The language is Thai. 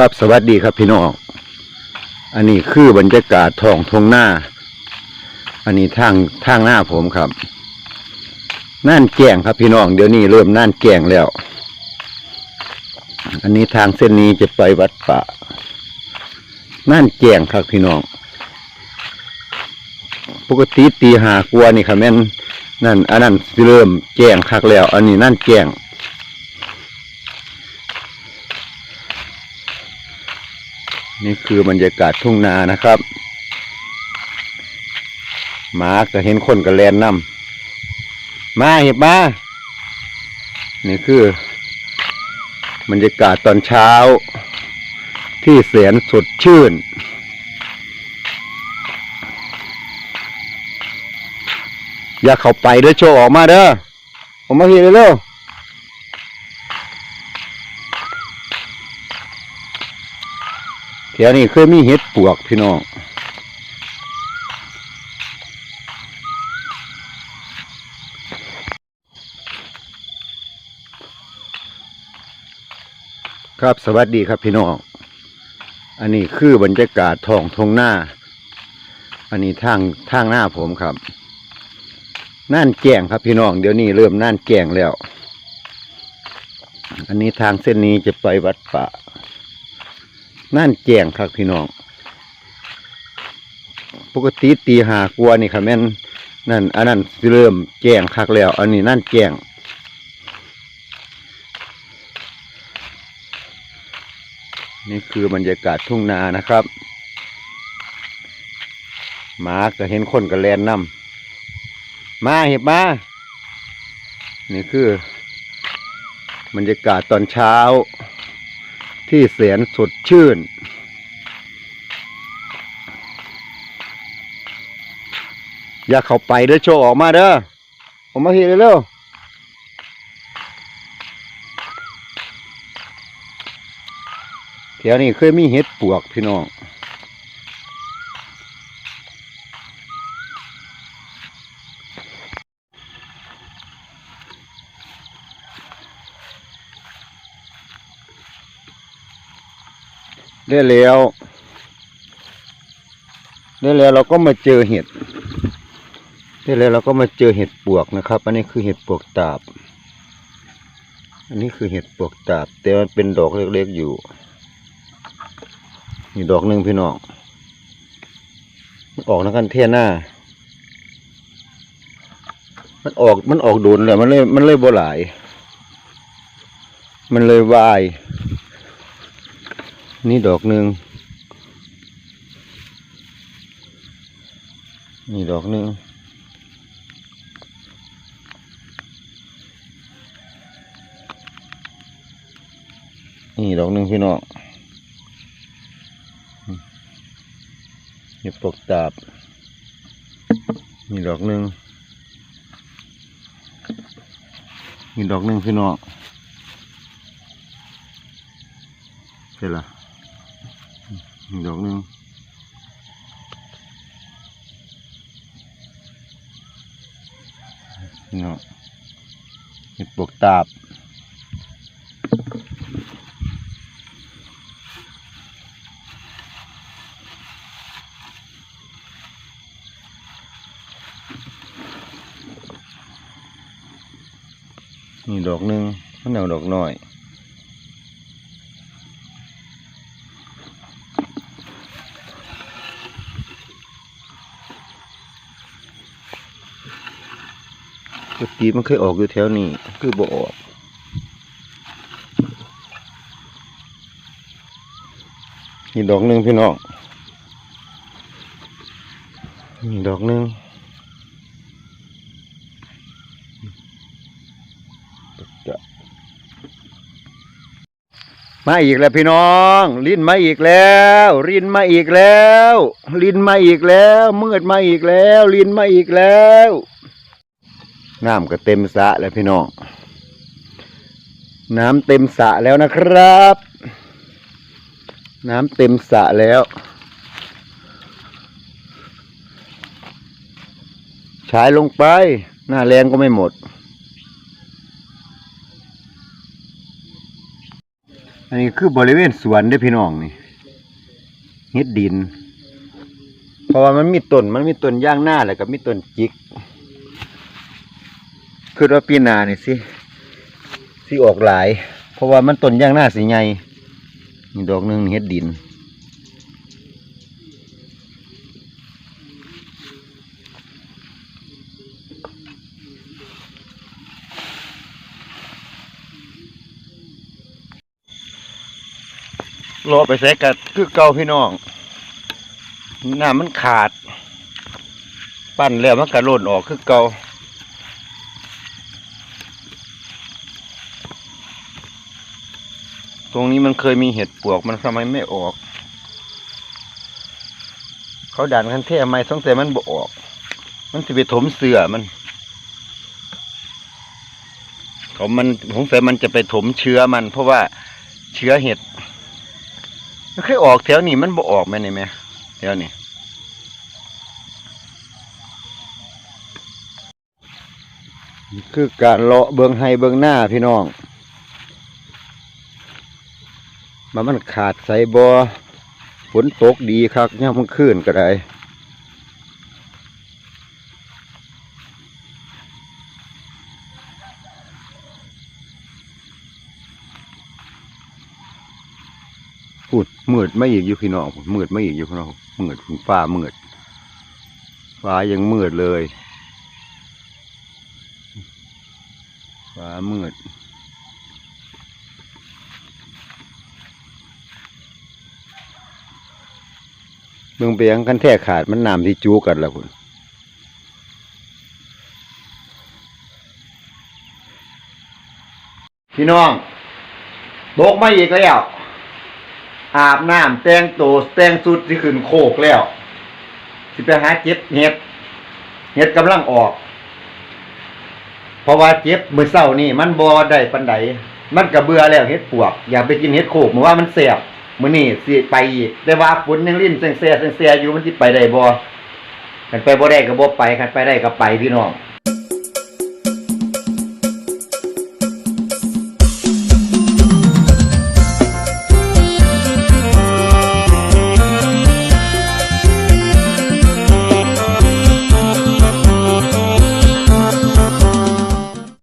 ครับสวัสดีครับพี่น้อง อันนี้คือบรรยากาศท้องทงหน้า อันนี้ทางทางหน้าผมครับน่านแก่งครับพี่น้องเดี๋ยวนี้เริ่มน่านแก่งแล้ว อันนี้ทางเส้นนี้จะไปวัดป่าน่านแก่งครับพี่น้อง ปกติตีหากลัวนี่ครับแม่นนั่นอันนั้นเริ่มแจ้งคักแล้ว อันนี้นั่นแจ้ง นี่คือบรรยากาศทุ่งนานะครับหมาก็เห็นคนก็แลนนำมาเห็บมานี่คือบรรยากาศตอนเช้า ที่แสนสดชื่น อย่าเข้าไปเด้อโชว์ออกมาเด้อออกมาเห็นเร็วๆ แถวนี้เคยมีเห็ดปวกพี่น้องครับสวัสดีครับพี่น้อง อันนี้คือบรรยากาศท้องทงหน้า อันนี้ทางทางหน้าผมครับน่านแก่งครับพี่น้อง เดี๋ยวนี้เริ่มน่านแก่งแล้ว อันนี้ทางเส้นนี้จะไปวัดป่า นั่นแก่งครับพี่น้อง ปกติตีหากลัวนี่ครับแม่นนั่นอันนั้นเริ่มแก่งคักแล้ว อันนี้นั่นแก่งนี่คือบรรยากาศทุ่งนานะครับหมาก็เห็นคนก็แลนนำมาเห็บมา นี่คือ บรรยากาศตอนเช้า ที่แสนสดชื่น อย่าเข้าไปเด้อโชว์ออกมาเด้อออกมาเห็นเร็วๆแถวนี้เคยมีเห็ดปวกพี่น้อง ได้แล้วได้แล้วเราก็มาเจอเห็ดได้แล้วเราก็มาเจอเห็ดปวกนะครับ อันนี้คือเห็ดปวกตาบ อันนี้คือเห็ดปวกตาบ แต่มันเป็นดอกเล็กๆอยู่นี่ดอกหนึ่งพี่น้องมันออกนะกันเทียหน้า มันออกมันออกโดนเลยมันเลยมันเลยบ่หลาย มันเลยวาย นี่ดอกหนึ่งนี่ดอกหนึ่งนี่ดอกหนึ่งพี่น้องนี่ปกตาบนี่ดอกหนึ่งนี่ดอกหนึ่งพี่น้องเสร็จละ ดอกหนึ่งเนาะเห็ดปวกตาบนี่ดอกหนึ่งมันเอาดอกหน้อย ปกติมันเคยออกอยู่แถวนี้ คือบ่ออกนี่ดอกหนึ่งพี่น้องนี่ดอกหนึ่งมาอีกแล้วพี่น้อง ลิ้นมาอีกแล้วลิ้นมาอีกแล้ว ลิ้นมาอีกแล้ว มืดมาอีกแล้ว ลิ้นมาอีกแล้ว น้ำก็เต็มสระแล้วพี่น้อง น้ำเต็มสระแล้วนะครับ น้ำเต็มสระแล้วใช้ลงไป หน้าแรงก็ไม่หมด อันนี้คือบริเวณสวนเด้พี่น้องนี่เฮ็ดดิน เพราะว่ามันมีต้น มันมีต้นย่างหน้าแล้วก็มีต้นจิก คือว่าปีนานี่สิสิออกหลาย เพราะว่ามันต้นย่างหน้าสิใหญ่ดอกหนึงเฮ็ดดินรอไปใส่กัดคือเก่าพี่น้องน้ำมันขาด ปั้นแล้วมันก็หล่นออกคือเก่า ตรงนี้มันเคยมีเห็ดปวกมันทำไมไม่ออก เขาดันคันเท่ไม่สงสัยมันบ่ออก มันจะไปถมเสือมันเขามันสงสัยมันจะไปถมเชื้อมัน เพราะว่าเชื้อเห็ดมันเคยออกแถวนี้มันบ่ออกไหมนี่แม่แถวนี้คือการเลาะเบิงให้เบิงหน้าพี่น้อง มามันขาดใส่บอฝนตกดีครับย่ามมันขึ้นก็ได้พูดมืดไม่อีกอยู่พี่น้องมืดไม่อีกอยู่พี่น้องมืดฟ้ามืดฟ้ายังมืดเลยฟ้ามืด เมืองเปียงกันแท้ขาดมันน้ำที่จูกันแล้วคุณพี่น้องตกมาอีกแล้ว อาบน้ำแต่งตัวแต่งสุดที่ขึ้นโคกแล้วสิไปหาเจ็บเห็ดเห็ดกำลังออก เพราะว่าเจ็บมือเศร้านี่ มันบอได้ปันไดมันกระเบื่อแล้วเห็ดปวก อยากไปกินเห็ดโขกเมื่อว่ามันเสียบ มื้อนี้สิไปอีกแต่ว่าฝนยังรินแซงแซ่แซงแซ่อยู่มันสิไปได้บ่คันไปบ่ได้ก็บ่ไปคันไปได้ก็ไปพี่น้อง